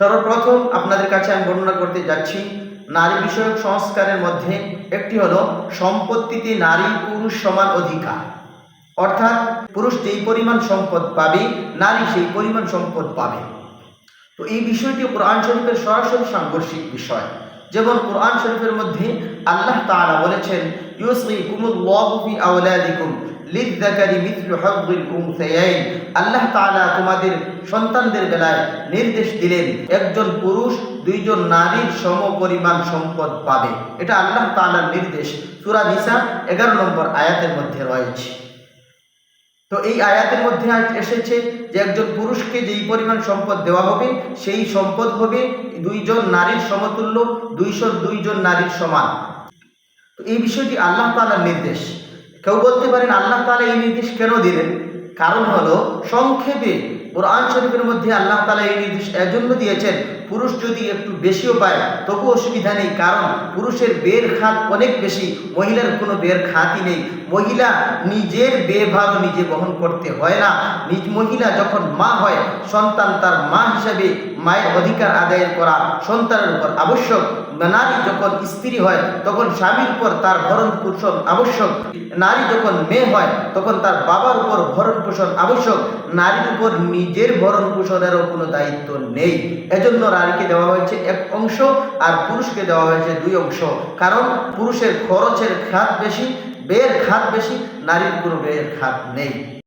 সর্বপ্রথম আপনাদের কাছে আমি বর্ণনা করতে যাচ্ছি, নারী বিষয়ক সংস্কারের মধ্যে একটি হলো সম্পত্তিতে নারী পুরুষ সমান অধিকার। অর্থাৎ পুরুষ যেই পরিমাণ সম্পদ পাবে, নারী সেই পরিমাণ সম্পদ পাবে। তো এই বিষয়টি কোরআন শরীফের সরাসরি সাংঘর্ষিক বিষয়। যেমন কোরআন শরীফের মধ্যে আল্লাহ তাআলা বলেছেন ইউসিকুমুল্লাহু ফি আওলাদিকুম। লিযযাকারি মিথলু হাযযিল উনসায়াইন আল্লাহ তাআলা তোমাদের সন্তানদের বেলায় নির্দেশ দিলেন, একজন পুরুষ, দুইজন নারীর সম পরিমাণ সম্পদ পাবে। এটা আল্লাহ তাআলার নির্দেশ। সূরা নিসা 11 নম্বর আয়াতের মধ্যে রয়েছে। তো এই আয়াতের মধ্যে এসেছে যে একজন পুরুষকে যেই পরিমাণ সম্পদ দেওয়া হবে, সেই সম্পদ হবে দুইজন নারীর সমতুল্য, দুইশো দুইজন নারীর সমান। তো এই বিষয়টি আল্লাহ তালার নির্দেশ। কেউ বলতে পারেন আল্লাহ তালা এই নির্দেশ কেন দিলেন? কারণ হলো সংক্ষেপে কোরআন শরীফের মধ্যে আল্লাহ তালা এই নির্দেশ এজন্য দিয়েছেন, পুরুষ যদি একটু বেশিও পায় তবু অসুবিধা নেই, কারণ পুরুষের বের খাত অনেক বেশি, মহিলার কোনো বের খাতই নেই। মহিলা নিজের বেভারও নিজে বহন করতে হয় না। নিজ মহিলা যখন মা হয়, সন্তান তার মা হিসাবে মায়ের অধিকার আদায়ের করা সন্তানের উপর আবশ্যক। নারী যখন স্ত্রী হয়, তখন স্বামীর উপর তার ভরণ পোষণ আবশ্যক। নারী যখন মেয়ে হয়, তখন তার বাবার উপর ভরণ পোষণ আবশ্যক। নারীর উপর নিজের ভরণ পোষণেরও কোনো দায়িত্ব নেই। এজন্য নারীকে দেওয়া হয়েছে এক অংশ আর পুরুষকে দেওয়া হয়েছে দুই অংশ। কারণ পুরুষের খরচের খাত বেশি ব্যয়ের খাত বেশি, নারীর কোনো ব্যয়ের খাত নেই।